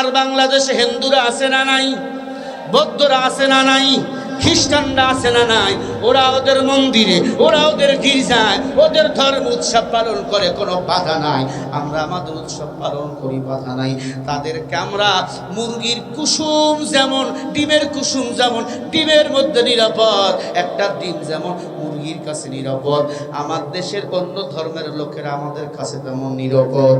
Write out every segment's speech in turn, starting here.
আমার বাংলাদেশে হিন্দুরা আছে না নাই? বৌদ্ধরা আছে না নাই? খ্রিস্টানরা আছে না নাই? ওরা ওদের মন্দিরে, ওরা ওদের গির্জায়, ওদের ধর্ম উৎসব পালন করে, কোনো বাধা নাই। আমরা আমাদের উৎসব পালন করি, বাধা নাই। তাদেরকে আমরা মুরগির কুসুম যেমন, ডিমের কুসুম যেমন, ডিমের মধ্যে নিরাপদ, একটা ডিম যেমন মুরগির কাছে নিরাপদ। আমার দেশের অন্য ধর্মের লোকেরা আমাদের কাছে তেমন নিরাপদ।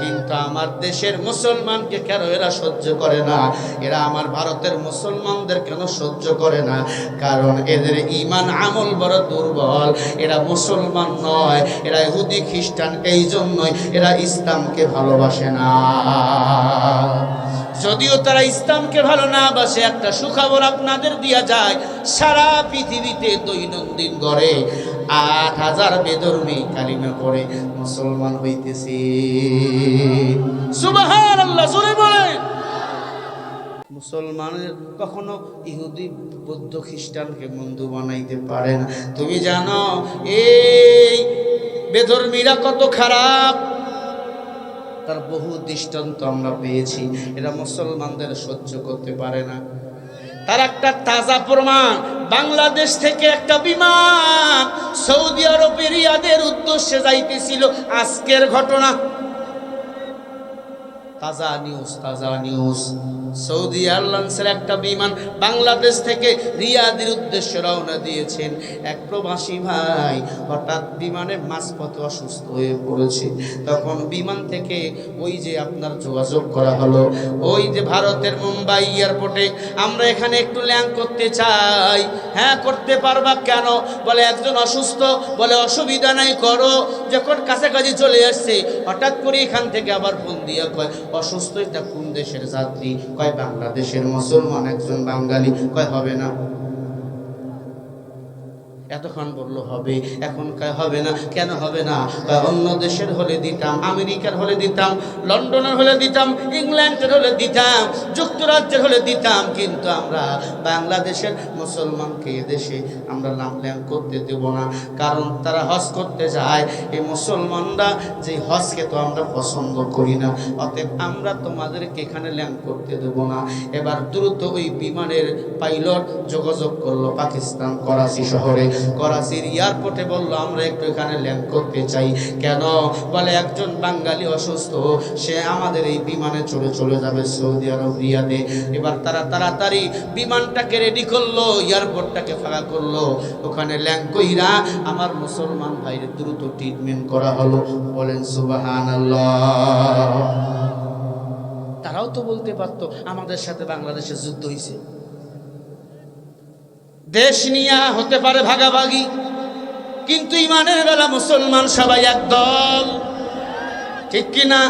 কিন্তু আমার দেশের মুসলমানকে কেন এরা সহ্য করে না? এরা আমার ভারতের মুসলমানদের কেন সহ্য করে না? কারণ এদের ইমান আমল বড় দুর্বল। এরা মুসলমান নয়, এরা ইহুদি খ্রিস্টান, এই জন্যই এরা ইসলামকে ভালোবাসে না। যদিও তারা ইসলামকে ভালো না বাসে, একটা সুখবর আপনাদের দিয়া যায়, সারা পৃথিবীতে দৈনন্দিন গড়ে আট হাজার বেদর্মী কালিমা পড়ে মুসলমান হইতেছে। জোরে বলেন। মুসলমানের কখনো ইহুদি, বৌদ্ধ, খ্রিস্টানকে বন্ধু বানাইতে পারে না। তুমি জানো, এই বেধর্মীরা কত খারাপ। তার বহু দৃষ্টান্ত আমরা পেয়েছি। এরা মুসলমানদের সহ্য করতে পারে না। তার একটা তাজা প্রমাণ, বাংলাদেশ থেকে একটা বিমান সৌদি আরবের রিয়াদের উদ্দেশ্যে যাইতেছিল। আজকের ঘটনা। তাজা নিউজ তাজা নিউজ সৌদি এয়ারলাইন্সের একটা বিমান বাংলাদেশ থেকে রিয়াদের উদ্দেশ্যে রওনা দিয়েছেন। এক প্রবাসী ভাই হঠাৎ বিমানে মাঝপথে অসুস্থ হয়ে পড়েছে। তখন বিমান থেকে ওই যে আপনার যোগাযোগ করা হলো, ওই যে ভারতের মুম্বাই এয়ারপোর্টে, আমরা এখানে একটু ল্যাং করতে চাই। হ্যাঁ করতে পারবা কেন? বলে, একজন অসুস্থ। বলে, অসুবিধা নাই, করো। যখন কাছাকাছি চলে আসছে, হঠাৎ করে এখান থেকে আবার ফোন দিয়া কয়, অসুস্থ এটা কোন দেশের যাত্রী? কয় বাংলাদেশের মুসলমান, একজন বাঙালি, কয় হবে না? এতক্ষণ বলল, হবে। এখন হবে না। কেন হবে না? অন্য দেশের হলে দিতাম, আমেরিকার হলে দিতাম, লন্ডনের হলে দিতাম, ইংল্যান্ডের হলে দিতাম, যুক্তরাজ্যের হলে দিতাম, কিন্তু আমরা বাংলাদেশের মুসলমানকে এদেশে আমরা নাম ল্যাং করতে দেব না। কারণ তারা হজ করতে যায়। এই মুসলমানরা যে হজকে তো আমরা পছন্দ করি না, অতএব আমরা তোমাদেরকে এখানে ল্যাং করতে দেব না। এবার দ্রুত ওই বিমানের পাইলট যোগাযোগ করল পাকিস্তান করাচি শহরে। করাচির এয়ারপোর্টে বলল, আমরা একটু এখানে ল্যাং করতে চাই। কেন? বলে, একজন বাঙালি অসুস্থ, সে আমাদের এই বিমানে চলে চলে যাবে সৌদি আরব রিয়াদে। এবার তারা তাড়াতাড়ি বিমানটাকে রেডি করল। এয়ারপোর্টটাকে ফাঁকা করল। ওখানে ল্যান্ড কইরা আমার মুসলমান ভাইয়ের দ্রুত ট্রিটমেন্ট করা হলো। বলেন সুবাহান তারাও তো বলতে পারতো, আমাদের সাথে বাংলাদেশের যুদ্ধ হয়েছে দেশ নিয়া হতে পারে ভাগাভাগি, কিন্তু ইমানের বেলা মুসলমান সবাই একদল। ঠিক কিনা?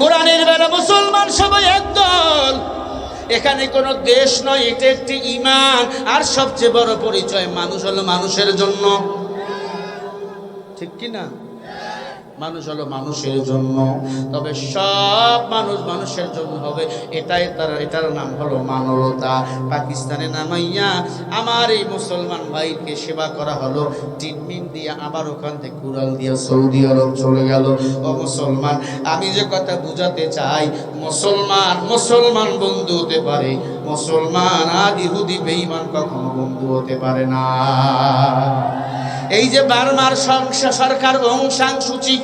কোরআনের বেলা মুসলমান সবাই একদল। এখানে কোনো দেশ নয়, এটা একটি ইমান আর সবচেয়ে বড় পরিচয় মানুষ হলো মানুষের জন্য। ঠিক কিনা? মানুষ হলো মানুষের জন্য। তবে সব মানুষ মানুষের জন্য হবে। এটাই তার, এটার নাম হলো মানবতা। পাকিস্তানে নামাইয়া আমার এই মুসলমান ভাইকে সেবা করা হলো। ট্রিটমেন্ট দিয়ে আবার ওখান থেকে কুড়াল দিয়ে সৌদি আরব চলে গেল। ও মুসলমান, আমি যে কথা বুঝাতে চাই, মুসলমান মুসলমান বন্ধু হতে পারে। মুসলমান আর ইহুদি বেঈমান কখনো বন্ধু হতে পারে না। এই যে বার্মার সরকার অংশাং সূচি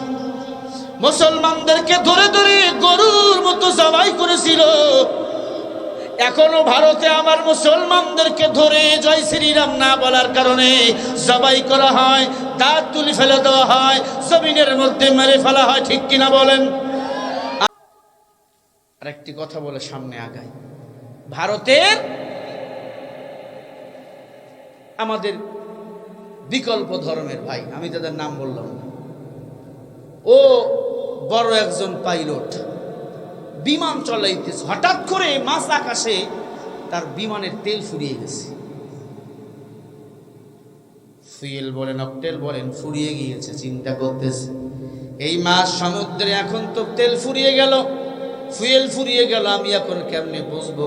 মুসলমানদেরকে ধরে ধরে গরুর মতো জবাই করেছিল। এখনও ভারতে আমার মুসলমানদেরকে ধরে জয় শ্রীরাম না বলার কারণে জবাই করা হয়, দাঁত তুলি ফেলে দেওয়া হয়, জমিনের মধ্যে মেরে ফেলা হয়, ঠিক কিনা বলেন? আরেকটি কথা বলে সামনে আগায় ভারতের আমাদের বিকল্প ধর্মের ভাই, আমি তাদের নাম বললাম ও বড় একজন পাইলট। বিমান চলাইতেছে। হঠাৎ করে মাছ আকাশে তার বিমানের তেল ফুরিয়ে গেছে। ফুয়েল বলেন, অকটেল বলেন, ফুরিয়ে গিয়েছে, চিন্তা করতেছে। এই মাছ সমুদ্রে, এখন তো তেল ফুরিয়ে গেল। ফুয়েল ফুরিয়ে গেল, আমি এখন কেমনে বুঝব?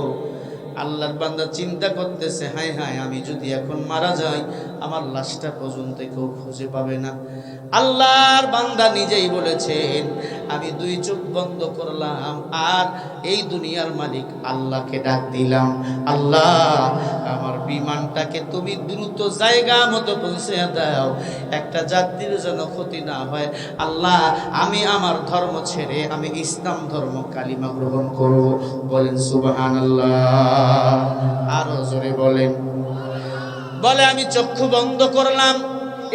আল্লাহর বান্দা চিন্তা করতেছে, হায় হায়, আমি যদি এখন মারা যাই, আমার লাশটা পর্যন্ত কেউ খুঁজে পাবে না। আল্লাহর বান্দা নিজেই বলেছেন, আমি দুই চোখ বন্ধ করলাম আর এই দুনিয়ার মালিক আল্লাহকে ডাক দিলাম। আল্লাহ আমার বিমানটাকে তুমি দ্রুত জায়গা মতো পৌঁছে দাও। একটা জাতির যেন ক্ষতি না হয়। আল্লাহ, আমি আমার ধর্ম ছেড়ে আমি ইসলাম ধর্ম কালিমা গ্রহণ করব। বলেন সুবাহান আল্লাহ আরও জোরে বলেন। বলে, আমি চক্ষু বন্ধ করলাম।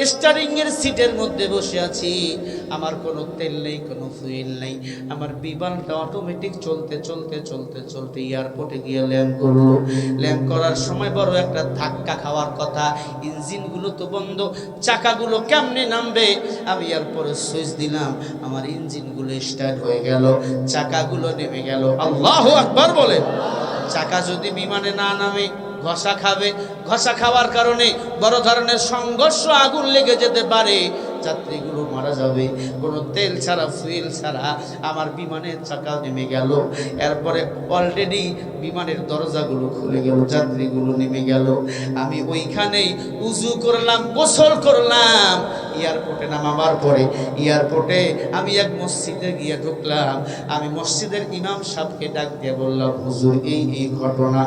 স্টারিং এর সিটের মধ্যে বসে আছি। আমার কোনো তেল নেই, কোনো ফুয়েল নেই। আমার বিমানটা অটোমেটিক চলতে চলতে চলতে চলতে এয়ারপোর্টে গিয়ে ল্যান্ড করল। ল্যান্ড করার সময় বড় একটা ধাক্কা খাওয়ার কথা। ইঞ্জিনগুলো তো বন্ধ। চাকাগুলো কেমনে নামবে? আমি এরপরে সুইচ দিলাম। আমার ইঞ্জিনগুলো স্টার্ট হয়ে গেল। চাকাগুলো নেমে গেল। আল্লাহ আকবার বলে চাকা যদি বিমানে না নামে ঘষা খাবে। ঘষা খাওয়ার কারণে বড় ধরনের সংঘর্ষ আগুন লেগে যেতে পারে। যাত্রীগুলো মারা যাবে। কোনো তেল ছাড়া ফুয়েল ছাড়া আমার বিমানের চাকা নেমে গেল। এরপরে অলরেডি বিমানের দরজাগুলো খুলে গেল, যাত্রীগুলো নেমে গেল। আমি ওইখানেই উজু করলাম, গোসল করলাম। এয়ারপোর্টে নামাবার পরে এয়ারপোর্টে আমি এক মসজিদে গিয়ে ঢুকলাম। আমি মসজিদের ইমাম সাহেবকে ডাক দিয়ে বললাম, হুজুর, এই এই ঘটনা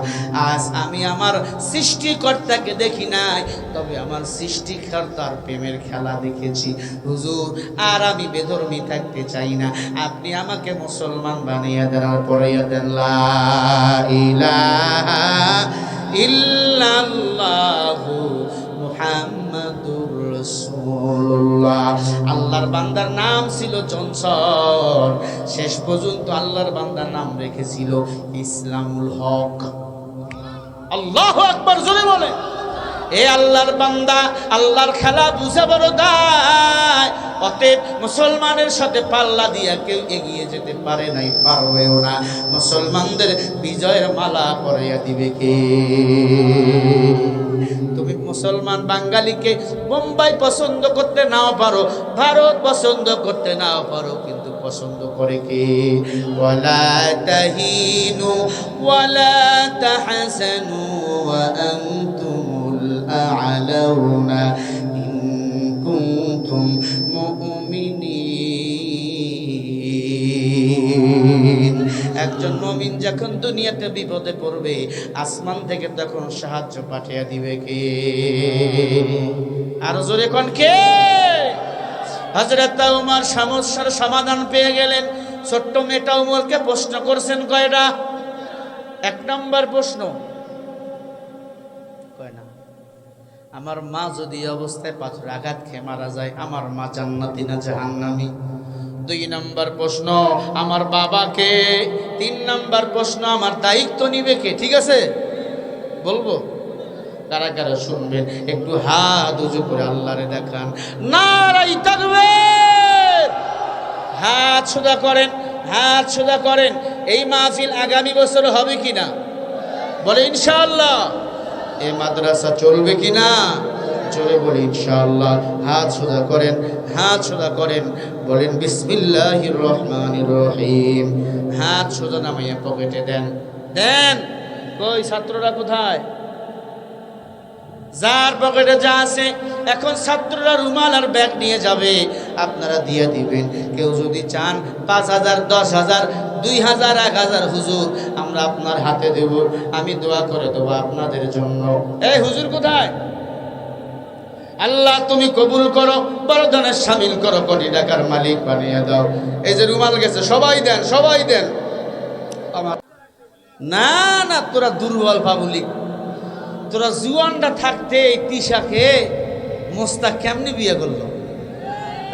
আজ আমি আমার সৃষ্টিকর্তাকে দেখি নাই, তবে আমার সৃষ্টিকর্তার প্রেমের খেলা দেখেছি। হুজুর, আর আমি বেধর্মী থাকতে চাই না। আপনি আমাকে মুসলমান বানিয়ে দেন আর পড়াইয়া দেন ইল্লাল্লাহু মুহাম্মাদুর আল্লাহর বান্দার নাম ছিল চঞ্চল শেষ পর্যন্ত আল্লাহর বান্দার নাম রেখেছিল ইসলামুল হক। আল্লাহ আকবার, জোরে বলে এ আল্লাহর বান্দা, আল্লাহর খেলা বুঝে বড় দায়। অতএব মুসলমানের সাথে পাল্লা দিয়া কেউ এগিয়ে যেতে পারে নাই, পারবেও না। মুসলমানদের বিজয়ের মালা পরাইয়া দিবে কে? তুমি মুসলমান বাঙালিকে বোম্বাই পছন্দ করতে নাও পারো, ভারত পছন্দ করতে নাও পারো, কিন্তু পছন্দ করে কে? ওয়ালা তাহিনু ওয়ালা তাহসানু ওয়া আনতুমুল আ'লাউনা ইন কুনতুম একজন মমিন যখন দুনিয়াতে বিপদে পড়বে, আসমান থেকে তখন সাহায্য পাঠিয়ে দিবে কে? আরও জোরে কোন কে? হজরত উমার সমস্যার সমাধান পেয়ে গেলেন। ছোট্ট মেয়েটা উমরকে প্রশ্ন করছেন, কয়টা? এক নম্বর প্রশ্ন। আমার মা যদি অবস্থায় পাথর আঘাত খেয়ে মারা যায়, আমার মা জান্নাতি না জাহান্নামি? দুই নম্বর প্রশ্ন, আমার বাবাকে? তিন নম্বর প্রশ্ন, আমার দায়িত্ব নিবে কে? ঠিক আছে? বলব? কারা কারা শুনবেন? একটু হাত উজু করে আল্লাহরে দেখান। নারাই তাকবীর! হাত সোজা করেন, হাত সোজা করেন। এই মাহফিল আগামী বছর হবে কিনা? বলে, ইনশাআল্লাহ। এই মাদ্রাসা চলবে কিনা? চলে বলে, ইনশাআল্লাহ। হাত সোজা করেন, হাত সোজা করেন। বলেন, বিসমিল্লাহির রহমানির রহিম। হাত সোজা নামাইয়া পকেটে দেন। দেন, কই ছাত্ররা কোথায়? যার পকেটে যা আছে, এখন ছাত্ররা রুমাল আর ব্যাগ নিয়ে যাবে। আপনারা দিয়ে দিবেন। কেউ যদি চান, পাঁচ হাজার, দশ হাজার, দুই হাজার, এক হাজার, হুজুর, আমরা আপনার হাতে দেব। আমি দোয়া করে দেবো আপনাদের জন্য। এই হুজুর কোথায়? আল্লাহ তুমি কবুল করো বড় ধনের সামিল করো, কোটি টাকার মালিক বানিয়ে দাও। এই যে রুমাল গেছে, সবাই দেন সবাই দেন। আমার না না, তোরা দুর্বল পাবলিক তোরা জুয়ানটা থাকতে এই তিশাকে মোস্তাক কেমনি বিয়ে করল?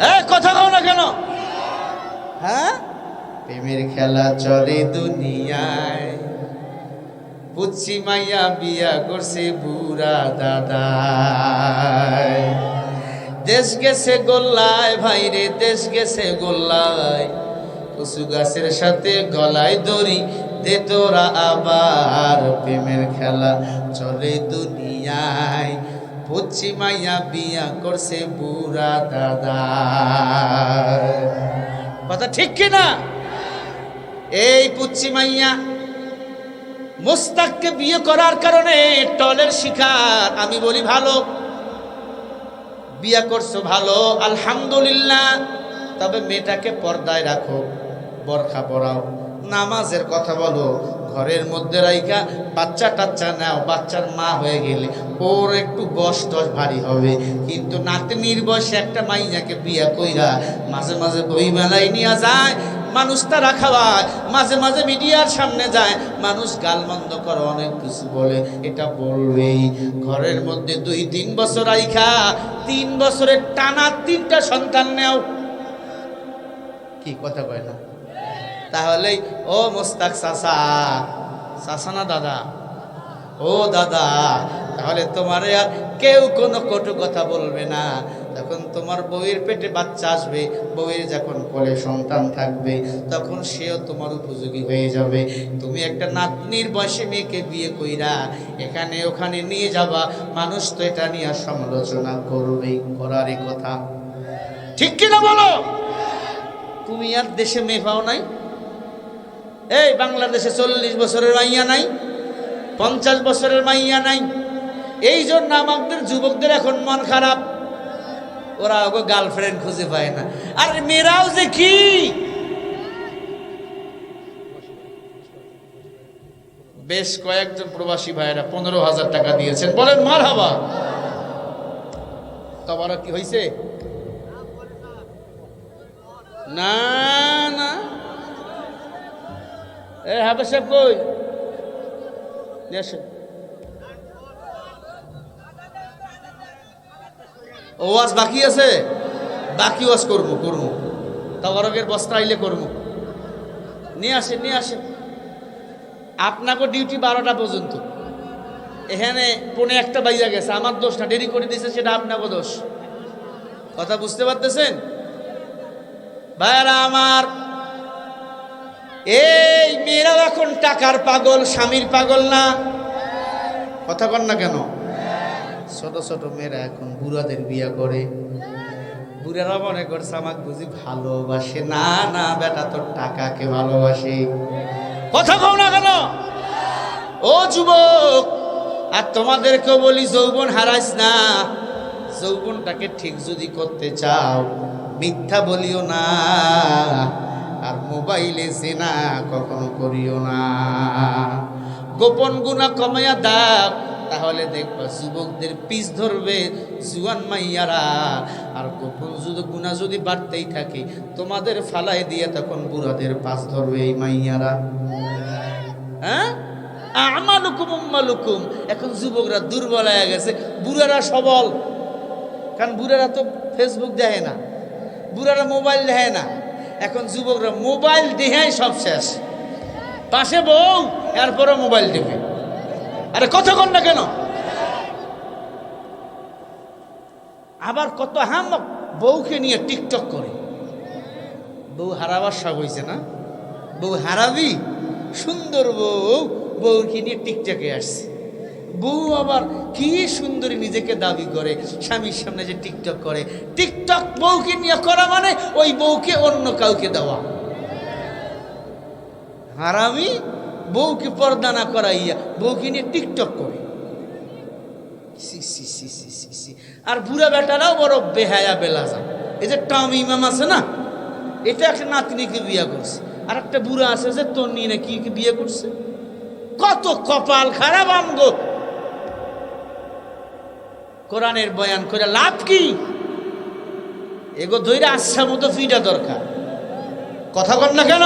এ, কথা কও না কেন? হ্যাঁ? প্রেমের খেলা চলে দুনিয়ায়। বুঝছি মাইয়া বিয়া করছে বুড়া দাদা দেশ গেছে গোল্লায় ভাই রে, দেশ গেছে গোল্লায়। কচু গাছের সাথে গলায় দড়ি দে তোরা আবার, প্রেমের খেলা চলে দুনিয়ায়। বুঝছি মাইয়া বিয়া করছে বুড়া দাদা কথা ঠিক কিনা? এই পুচ্ছি মাইয়া। মোস্তাককে বিয়ে করার কারণে টলের শিকার। আমি বলি, ভালো। বিয়ে করছ, ভালো। আলহামদুলিল্লাহ। তবে মেয়েটাকে পর্দায় রাখো, বরখা পরাও। নামাজের কথা বলো, ঘরের মধ্যে রাইখা, বাচ্চা টাচ্চা নাও, বাচ্চার মা হয়ে গেলে। ওর একটু বস টস ভারী হবে। কিন্তু নাতনির বয়সে একটা মাইয়াকে বিয়া কইরা মাঝে মাঝে বই মেলায় নিয়ে যায় মানুষ তারা খাওয়ায় মাঝে মাঝে মিডিয়ার সামনে যায়। মানুষ গালমন্দ করে, অনেক কিছু বলে। এটা বলবেই। ঘরের মধ্যে দুই, তিন বছর আইখা। তিন বছরের টানা তিনটা সন্তান নেও। কি কথা কয় না? তাহলে ও মোস্তাক চাষা চাষা না দাদা? ও দাদা, তাহলে তোমার আর কেউ কোনো কটু কথা বলবে না। তখন তোমার বউয়ের পেটে বাচ্চা আসবে, বউয়ের যখন কোলে সন্তান থাকবে, তখন সেও তোমার উপযোগী হয়ে যাবে। তুমি একটা নাতনির বয়সে মেয়েকে বিয়ে কইরা এখানে ওখানে নিয়ে যাবা, মানুষ তো এটা নিয়ে সমালোচনা করবেই করারই কথা। ঠিক কিনা বলো? তুমি আর দেশে মেয়ে পাও নাই? এই বাংলাদেশে চল্লিশ বছরের মাইয়া নাই, পঞ্চাশ বছরের মাইয়া নাই। এই জন্য আমাদের যুবকদের এখন মন খারাপ। ওরা ওকে গার্লফ্রেন্ড খুঁজে পায় না। আর মেয়েরাও যে কি? বেশ কয়েকজন প্রবাসী ভাইয়েরা পনেরো হাজার টাকা দিয়েছেন। বলেন মার হাবা তোমার কি হয়েছে না না। এ হাবে সাহেব কই? নিয়ে ওয়াজ বাকি আছে? বাকি ওয়াজ করব করব। তবরকের বস্তা আইলে করব। নিয়ে আসেন নিয়ে আসেন। আপনাকে ডিউটি বারোটা পর্যন্ত। এখানে পনে একটা বাইজা গেছে, আমার দোষ না দেরি করে দিয়েছে সেটা আপনাকে দোষ। কথা বুঝতে পারতেছেন? ভাইয়ারা আমার, এই মেয়েরাও এখন টাকার পাগল, স্বামীর পাগল না? কথা কন না কেন? ছোট ছোট মেয়েরা এখন বুড়াদের বিয়া করে। বুড়ারা মনে করছে, আমাকে বুঝি ভালোবাসে। না না, বেটা, তোর টাকাকে ভালোবাসে। কথা কও না কেন? ও যুবক, আর তোমাদেরকেও বলি, যৌবন হারাইস না। যৌবনটাকে ঠিক যদি করতে চাও, মিথ্যা বলিও না। আর মোবাইলে সেনা কখনো করিও না। গোপন গুণা কমাইয়া দাও। তাহলে দেখবা যুবকদের পিস ধরবে জুয়ান মাইয়ারা। আর গোপন যদি গুণা যদি বাড়তেই থাকে, তোমাদের ফালাই দিয়ে তখন বুড়াদের পাশ ধরবে এই মাইয়ারা। হ্যাঁ? আমালুকুম উম্মালুকুম। এখন যুবকরা দুর্বল হয়ে গেছে, বুড়ারা সবল। কারণ বুড়ারা তো ফেসবুক দেখে না, বুড়ারা মোবাইল দেখে না। এখন যুবকরা মোবাইল দেহাই সব শেষ। পাশে বউ এরপরে মোবাইল দেবে আরে কথা কন না কেন? আবার কত হাম বউকে নিয়ে টিকটক করে। বউ হারাবার শখ হয়েছে না? বউ হারাবি? সুন্দর বউ, বউকে নিয়ে টিকটকে আসছে। বউ আবার কি সুন্দরী নিজেকে দাবি করে, স্বামীর সামনে যে টিকটক করে। টিকটক বউকে নিয়ে করা মানে ওই বউকে অন্য কাউকে দেওয়া। হারামি বউকে পর্দা না করাইয়া বউকে নিয়ে টিকটক করে। আর বুড়া বেটারাও বড় বেহায়া বেলা বেলাজা এই যে টম ইমাম আছে না, এটা একটা নাতনিকে বিয়ে করছে। আর একটা বুড়া আছে যে তোর নিয়ে কি বিয়ে করছে। কত কপাল খারাপ আমগো। কোরআনের বয়ান করে লাভ কি? এগো দইরা আচ্ছা মতো ফিটা দরকার। কথা বল না কেন?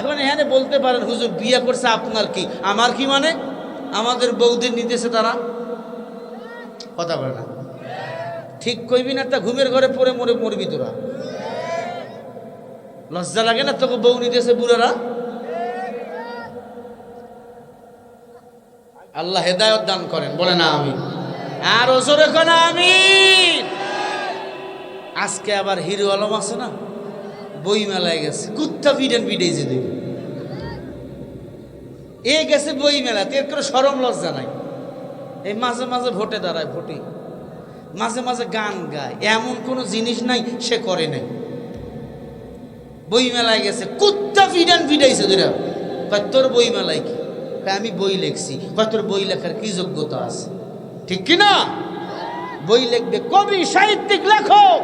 এখন এখানে বলতে পারেন, হুজুর, বিয়ে করছে আপনার কি? আমার কি মানে? আমাদের বৌদের নিতেছে তারা কথা বলে না। ঠিক কইবি না, তা ঘুমের ঘরে পড়ে মরে মরবি তোরা। লজ্জা লাগে না তোকে বউ নিতেছে বুড়ারা? আল্লাহ হেদায়ত দান করেন বলে না আমি আর ওজোরে কোন আমি আজকে আবার হিরো আলম আছে না? বই মেলায় গেছে। কুত্তা বিডেন বিডেছে দেবে এ গেছে বই মেলাতে এর কোনো সরম লজ্জা নাই। এই মাঝে মাঝে ভোটে দাঁড়ায় ভোটে। মাঝে মাঝে গান গায়। এমন কোনো জিনিস নাই, সে করে নাই। বই মেলায় গেছে, কুত্তা ফিডান ফিডাইছে ধরে কয়, তোর বই মেলায় কি আমি বই লেখছি। কয়, তোর বই লেখার কি যোগ্যতা আছে? ঠিক কি না বই লিখবে কবি, সাহিত্যিক, লেখক।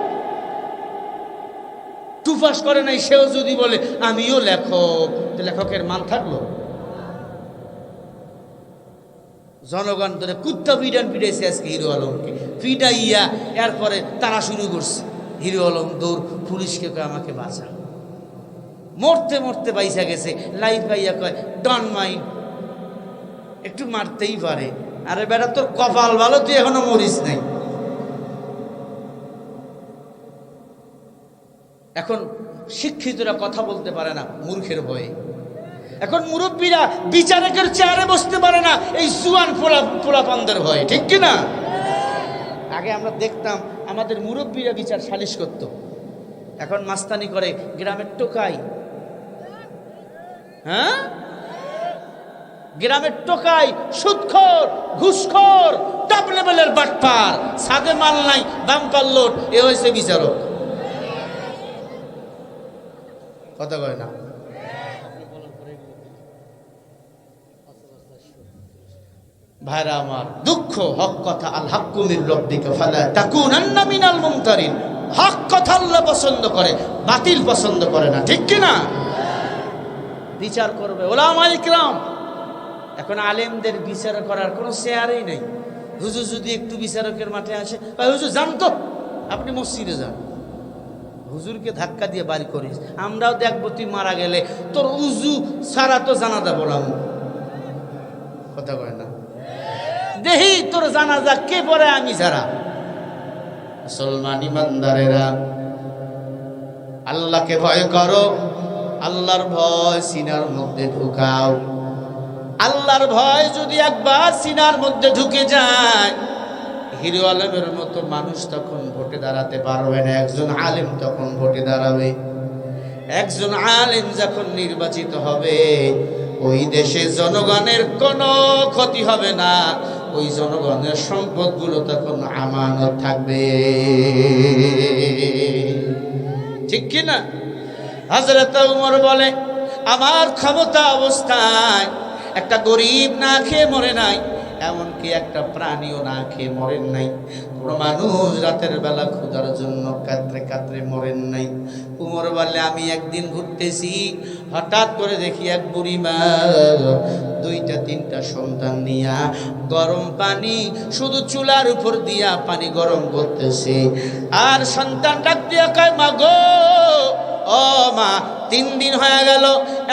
টুফাস করে নাই, সেও যদি বলে, আমিও লেখক। লেখকের মান থাকল। জনগণ ধরে কুত্তা পিডান পিডাইছে আজকে হিরো আলমকে। পিডাইয়া এরপরে তারা শুরু করছে। হিরো আলম দৌড়, পুলিশকে কয়, আমাকে বাঁচা মরতে মরতে বাইসা গেছে। লাইফ পাইয়া কয় ডন মাইন্ড একটু মারতেই পারে। আরে বেটা, তোর কপাল ভালো, তুই এখনও মরিস নাই। এখন শিক্ষিতরা কথা বলতে পারে না, মূর্খের ভয়ে। এখন মুরব্বীরা বিচারকের চেয়ারে বসতে পারে না, এই জুয়ান পোলা পোলাপানদের ভয়ে, ঠিক কি না? আগে আমরা দেখতাম আমাদের মুরব্বীরা বিচার সালিশ করত। এখন মাস্তানি করে, গ্রামের টোকাই। হ্যাঁ? গ্রামের টোকাই, সুদখোর, ঘুষখোর টপ লেভেলের বাটপার। সাদে মাল নাই দাম পাল্লোট এ হয়েছে বিচারক। কথা কয় না। ভাইরা আমার, দুঃখ, হক কথা, আল হাক্কুমির রব্বিকা ফালা তাকুনান্না মিনাল মুমতারিন। হক কথা আল্লাহ পছন্দ করে, বাতিল পছন্দ করে না, ঠিক কি না বিচার করবে ওলামা ইকরাম। এখন আলেমদের বিচার করার কোনো শেয়ারই নেই। হুজুর যদি একটু বিচারকের মাঠে আসে হুজুর যান তো, আপনি মসজিদে যান। হুজুরকে ধাক্কা দিয়ে বাড়ি করিস। আমরাও দেখব তুই মারা গেলে। তোর উজু সারা তো জানাজা বলাম কথা কয় না? দেহি, তোর জানাজা কে পরে আমি ছাড়া। মুসলমান ইমানদারেরা, আল্লাহকে ভয় করো। আল্লাহর ভয় সিনার মধ্যে ঢুকাও। আল্লাহর ভয় যদি একবার সিনার মধ্যে ঢুকে যায় হিরো আলমের মতো মানুষ তখন ভোটে দাঁড়াতে পারবে না। একজন আলেম তখন ভোটে দাঁড়াবে। একজন আলেম যখন নির্বাচিত হবে, ওই দেশে জনগণের কোনো ক্ষতি হবে না। ওই জনগণের সম্পদগুলো তখন আমানত থাকবে। ঠিক কি না? হাজরত উমর বলে, আমার ক্ষমতা অবস্থায় একটা গরিব না খেয়ে মরে নাই এমনকি একটা প্রাণীও না খেয়ে মরেন নাই। কোনো মানুষ রাতের বেলা ক্ষুধার জন্য কাতরে কাতরে মরেন নাই। উমর বলে আমি একদিন ঘুরতেছি, হঠাৎ করে দেখি এক বুড়ি মা দুইটা, তিনটা সন্তান নিয়া গরম পানি, শুধু চুলার উপর দিয়া পানি গরম করতেছে। আর সন্তান ডাক দিয়া কয়, মা গো, ও মা, তিন দিন হয়ে গেল,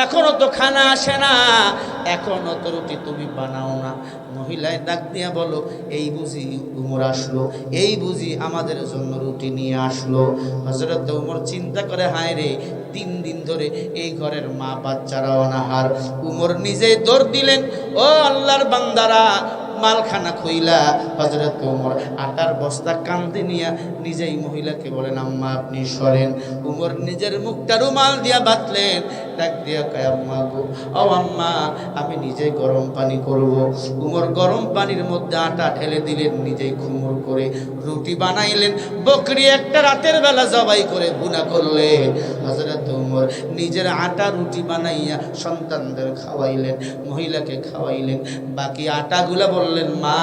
এখনও তো খানা আসে না, এখনও তো রুটি তুমি বানাও না। মহিলায় ডাক দিয়া বলো, এই বুঝি উমর আসলো, এই বুঝি আমাদের জন্য রুটি নিয়ে আসলো। হজরত উমর চিন্তা করে, হায় রে, তিন দিন ধরে এই ঘরের মা বাচ্চারা অনাহার। উমর নিজেই দৌড় দিলেন, ও আল্লাহর বান্দারা মালখানা খুইলা হজরত উমর। আটার বস্তা কান্দে নিয়া নিজেই মহিলাকে বলেন, আম্মা, আপনি সরেন। উমর নিজের মুখটা রুমাল দিয়া বাতলেন ডাক দিয়া কয়, আম্মা গো ও আম্মা, আমি নিজেই গরম পানি করব। উমর গরম পানির মধ্যে আটা ঢেলে দিলেন, নিজেই খুমুর করে রুটি বানাইলেন। বকরি একটা রাতের বেলা জবাই করে গুণা করলেন। হজরত উমর নিজের আটা রুটি বানাইয়া সন্তানদের খাওয়াইলেন, মহিলাকে খাওয়াইলেন। বাকি আটাগুলা বললেন, মা,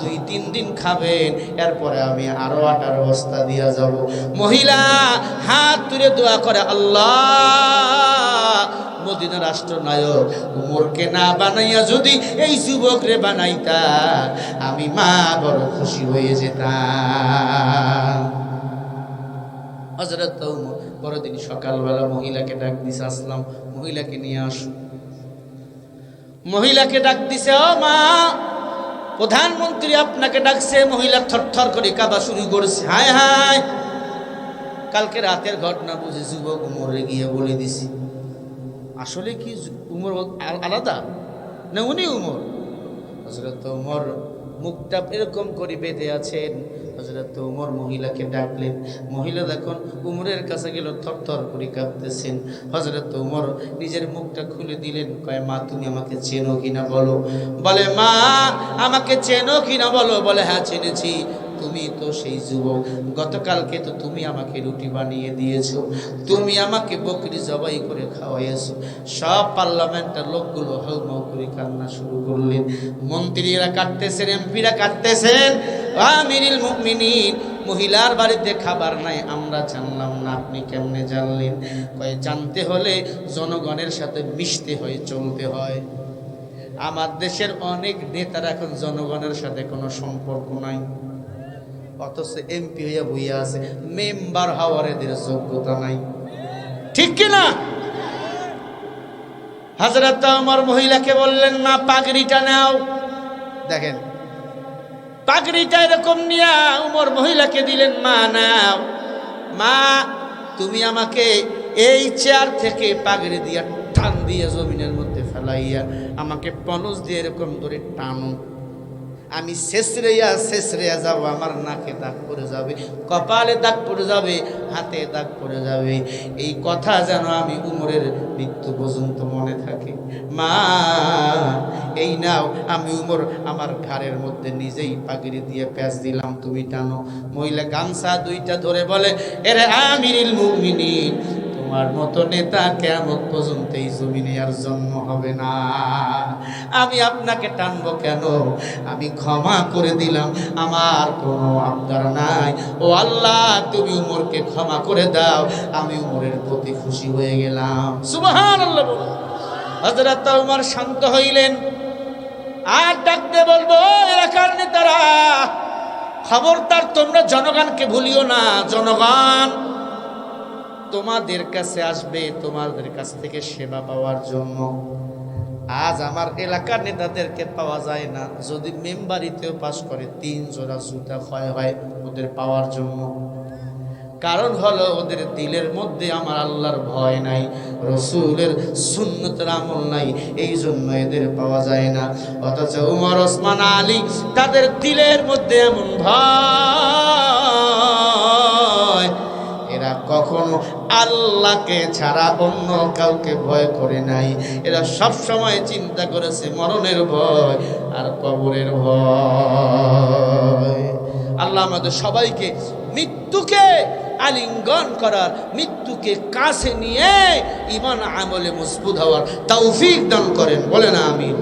দুই, তিন দিন খাবেন, এরপরে আমি আরও আটার বস্তা দিয়া যাব। মহিলা হাত তুলে দোয়া করে, আল্লাহ, মদিনা রাষ্ট্রনায়ক, উমরকে না বানাইয়া যদি এই যুবকরে বানাইতা, আমি মা বড় খুশি হয়ে যেতাম। হজরত বড়দিন সকালবেলা মহিলাকে ডাক দিছে, আসলাম। মহিলাকে নিয়ে আসো। মহিলাকে ডাক দিছে, ও মা প্রধানমন্ত্রী আপনাকে ডাকছে, মহিলা থরথর করে কাবা শুরু করেছে। হায় হায়! কালকে রাতের ঘটনা বুঝে যুবক উমরে গিয়ে বলে দিছি। আসলে কি উমর আলাদা? না উনি উমর? হজরত উমর মুখটা এরকম করে বেঁধে আছেন। হজরত উমর মহিলাকে ডাকলেন। মহিলা দেখুন উমরের কাছে গেল, থরথর করে কাঁপতেছেন হজরত উমর নিজের মুখটা খুলে দিলেন, কয়, মা, তুমি আমাকে চেনো কিনা বলো? বলে, মা, আমাকে চেনো কিনা বলো? বলে হ্যাঁ চিনেছি। তুমি তো সেই যুবক। গতকালকে তো তুমি আমাকে রুটি বানিয়ে দিয়েছ। তুমি আমাকে বকরি জবাই করে খাওয়াইছো সব পার্লামেন্টের লোকগুলো হাউমাউ করে কান্না শুরু করলেন। মন্ত্রীরা কাটতেছেন এমপিরা কাটতেছেন আমিরুল মহিলার বাড়িতে খাবার নাই, আমরা জানলাম না, আপনি কেমনে জানলেন? কয়ে, জানতে হলে জনগণের সাথে মিশতে হয়, চলতে হয়। আমার দেশের অনেক নেতারা এখন জনগণের সাথে কোনো সম্পর্ক নাই। অথচ এমপি হইয়া বইয়া আছে। মেম্বার হওয়ার এদের যোগ্যতা নাই। ঠিক কিনা? হাজরত আমার মহিলাকে বললেন, মা, পাগড়িটা নাও। দেখেন, পাগড়িটা এরকম নিয়া উমর মহিলাকে দিলেন, মা, নাও। মা, তুমি আমাকে এই চেয়ার থেকে পাগড়ি দিয়া টান দিয়ে জমিনের মধ্যে ফেলাইয়া আমাকে পনস দিয়ে এরকম করে টানো। আমি শেষরেয়া শেষরেয়া যাব, আমার নাকে দাগ পড়ে যাবে, কপালে দাগ পড়ে যাবে, হাতে দাগ পড়ে যাবে। এই কথা যেন আমি উমরের মৃত্যু পর্যন্ত মনে থাকে। মা, এই নাও, আমি উমর আমার ঘাড়ের মধ্যে নিজেই পাগড়ি দিয়ে প্যাঁচ দিলাম, তুমি টানো। মহিলা গামছা দুইটা ধরে বলে, এরে আমিরিল মুমিনিন তোমার মতো নেতা কেমন পর্যন্ত এই জমিনে আর জন্ম হবে না। আমি আপনাকে টানবো কেন? আমি ক্ষমা করে দিলাম। আমার কোনো আবদার নাই। ও আল্লাহ, তুমি উমরকে ক্ষমা করে দাও। আমি উমরের প্রতি খুশি হয়ে গেলাম। সুবহান আল্লাহ হজরত উমর শান্ত হইলেন। আর ডাকতে বলব "ও এলাকার নেতারা, খবরদার তোমরা জনগণকে ভুলিও না। জনগণ তোমাদের কাছে আসবে, তোমাদের কাছ থেকে সেবা পাওয়ার জন্য। আজ আমার এলাকার নেতাদেরকে পাওয়া যায় না। যদি মেম্বারিতেও পাস করে, তিন জোড়া জুতা ক্ষয় হয় ওদের পাওয়ার জন্য। কারণ হলো, ওদের দিলের মধ্যে আমার আল্লাহর ভয় নাই, রসুলের সুন্নতের আমল নাই, এই জন্য এদের পাওয়া যায় না। অথচ উমর, ওসমান, আলী তাদের দিলের মধ্যে এমন ভয় এরা কখনো আল্লাহকে ছাড়া অন্য কাউকে ভয় করে নাই। এরা সব সময় চিন্তা করেছে মরণের ভয় আর কবরের ভয়। আল্লাহ আমাদের সবাইকে মৃত্যুকে আলিঙ্গন করার, মৃত্যুকে কাছে নিয়ে ইমান আমলে মজবুত হওয়ার তৌফিক দান করেন। বলে না আমিন।